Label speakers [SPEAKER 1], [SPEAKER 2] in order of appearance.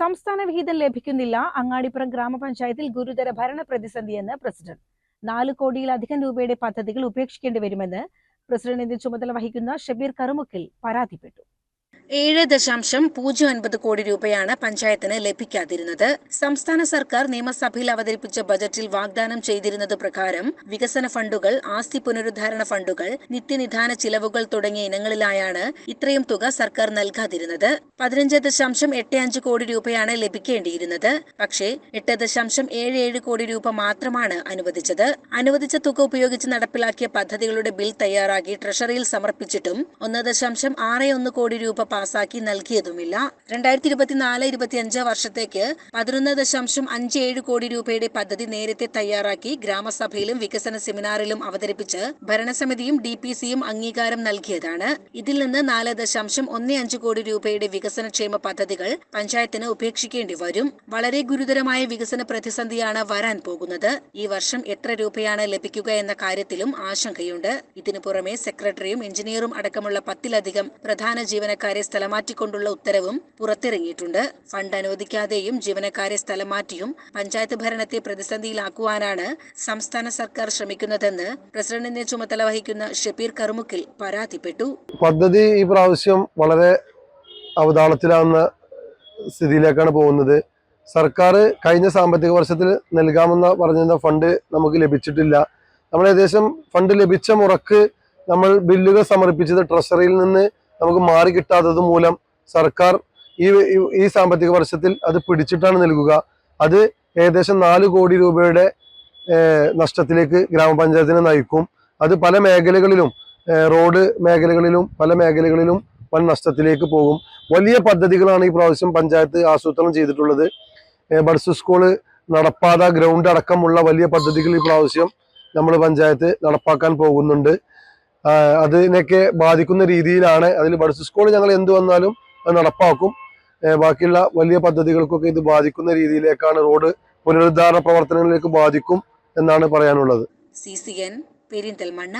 [SPEAKER 1] സംസ്ഥാന വിഹിതം ലഭിക്കുന്നില്ല. അങ്ങാടിപ്പുറം ഗ്രാമപഞ്ചായത്തിൽ ഗുരുതര ഭരണ പ്രതിസന്ധിയെന്ന് പ്രസിഡന്റ്. നാല് കോടിയിലധികം രൂപയുടെ പദ്ധതികൾ ഉപേക്ഷിക്കേണ്ടി വരുമെന്ന് പ്രസിഡന്റിന്റെ ചുമതല വഹിക്കുന്ന ഷബീർ കറുമുക്കിൽ പരാതിപ്പെട്ടു.
[SPEAKER 2] ഏഴ് ദശാംശം പൂജ്യം ഒൻപത് കോടി രൂപയാണ് പഞ്ചായത്തിന് ലഭിക്കാതിരുന്നത്. സംസ്ഥാന സർക്കാർ നിയമസഭയിൽ അവതരിപ്പിച്ച ബജറ്റിൽ വാഗ്ദാനം ചെയ്തിരുന്നത് പ്രകാരം വികസന ഫണ്ടുകൾ ആസ്തി പുനരുദ്ധാരണ ഫണ്ടുകൾ നിത്യനിധാന ചിലവുകൾ തുടങ്ങിയ ഇനങ്ങളിലായാണ് ഇത്രയും തുക സർക്കാർ നൽകാതിരുന്നത്. പതിനഞ്ച് ദശാംശം എട്ട് അഞ്ച് കോടി രൂപയാണ് ലഭിക്കേണ്ടിയിരുന്നത്. പക്ഷേ എട്ട് ദശാംശം ഏഴ് ഏഴ് കോടി രൂപ മാത്രമാണ് അനുവദിച്ചത്. അനുവദിച്ച തുക ഉപയോഗിച്ച് നടപ്പിലാക്കിയ പദ്ധതികളുടെ ബിൽ തയ്യാറാക്കി ട്രഷറിയിൽ സമർപ്പിച്ചിട്ടും ഒന്ന് ദശാംശം ആറ് ഒന്ന് കോടി രൂപ പാസാക്കി നൽകിയതുമില്ല. രണ്ടായിരത്തി ഇരുപത്തിനാല് ഇരുപത്തിയഞ്ച് വർഷത്തേക്ക് പതിനൊന്ന് ദശാംശം അഞ്ച് ഏഴ് കോടി രൂപയുടെ പദ്ധതി നേരത്തെ തയ്യാറാക്കി ഗ്രാമസഭയിലും വികസന സെമിനാറിലും അവതരിപ്പിച്ച് ഭരണസമിതിയും ഡി പി സിയും അംഗീകാരം നൽകിയതാണ്. ഇതിൽ നിന്ന് നാല് ദശാംശം ഒന്ന് അഞ്ച് കോടി രൂപയുടെ വികസനക്ഷേമ പദ്ധതികൾ പഞ്ചായത്തിന് ഉപേക്ഷിക്കേണ്ടി വരും. വളരെ ഗുരുതരമായ വികസന പ്രതിസന്ധിയാണ് വരാൻ പോകുന്നത്. ഈ വർഷം എത്ര രൂപയാണ് ലഭിക്കുക എന്ന കാര്യത്തിലും ആശങ്കയുണ്ട്. ഇതിനു പുറമെ സെക്രട്ടറിയും എഞ്ചിനീയറും അടക്കമുള്ള പത്തിലധികം പ്രധാന ജീവനക്കാരെ സ്ഥലം മാറ്റിക്കൊണ്ടുള്ള ഉത്തരവും പുറത്തിറങ്ങിയിട്ടുണ്ട്. ഫണ്ട് അനുവദിക്കാതെയും ജീവനക്കാരെ സ്ഥലമാറ്റിയും പഞ്ചായത്ത് ഭരണത്തെ പ്രതിസന്ധിയിലാക്കുവാനാണ് സംസ്ഥാന സർക്കാർ ശ്രമിക്കുന്നതെന്ന് പ്രസിഡന്റിന്റെ ചുമതല വഹിക്കുന്ന ഷെബീർ കറുമുക്കിൽ പരാതിപ്പെട്ടു.
[SPEAKER 3] പദ്ധതി ഈ പ്രാവശ്യം വളരെ അവതാളത്തിലാവുന്ന സ്ഥിതിയിലേക്കാണ് പോകുന്നത്. സർക്കാർ കഴിഞ്ഞ സാമ്പത്തിക വർഷത്തിൽ നൽകാമെന്ന് പറഞ്ഞിരുന്ന ഫണ്ട് നമുക്ക് ലഭിച്ചിട്ടില്ല. നമ്മൾ ഏകദേശം ഫണ്ട് ലഭിച്ച മുറക്ക് നമ്മൾ ബില്ലുകൾ സമർപ്പിച്ചത് ട്രഷറിയിൽ നിന്ന് നമുക്ക് മാറി കിട്ടാത്തത് മൂലം സർക്കാർ ഈ ഈ- സാമ്പത്തിക വർഷത്തിൽ അത് പിടിച്ചിട്ടാണ് നൽകുക. അത് ഏകദേശം നാല് കോടി രൂപയുടെ നഷ്ടത്തിലേക്ക് ഗ്രാമപഞ്ചായത്തിനെ നയിക്കും. അത് പല മേഖലകളിലും റോഡ് മേഖലകളിലും പല മേഖലകളിലും വൻ നഷ്ടത്തിലേക്ക് പോകും. വലിയ പദ്ധതികളാണ് ഈ പ്രാവശ്യം പഞ്ചായത്ത് ആസൂത്രണം ചെയ്തിട്ടുള്ളത്. ബഡ്സ് സ്കൂൾ നടപ്പാത ഗ്രൗണ്ട് അടക്കമുള്ള വലിയ പദ്ധതികൾ ഈ പ്രാവശ്യം നമ്മൾ പഞ്ചായത്ത് നടപ്പാക്കാൻ പോകുന്നുണ്ട്. അതിനൊക്കെ ബാധിക്കുന്ന രീതിയിലാണ് അതിൽ ബഡ്സ് സ്കൂൾ ഞങ്ങൾ എന്ത് വന്നാലും അത് നടപ്പാക്കും. ബാക്കിയുള്ള വലിയ പദ്ധതികൾക്കൊക്കെ ഇത് ബാധിക്കുന്ന രീതിയിലേക്കാണ് റോഡ് പുനരുദ്ധാരണ പ്രവർത്തനങ്ങളിലേക്ക് ബാധിക്കും എന്നാണ് പറയാനുള്ളത്.
[SPEAKER 2] C C N Perinthalmanna.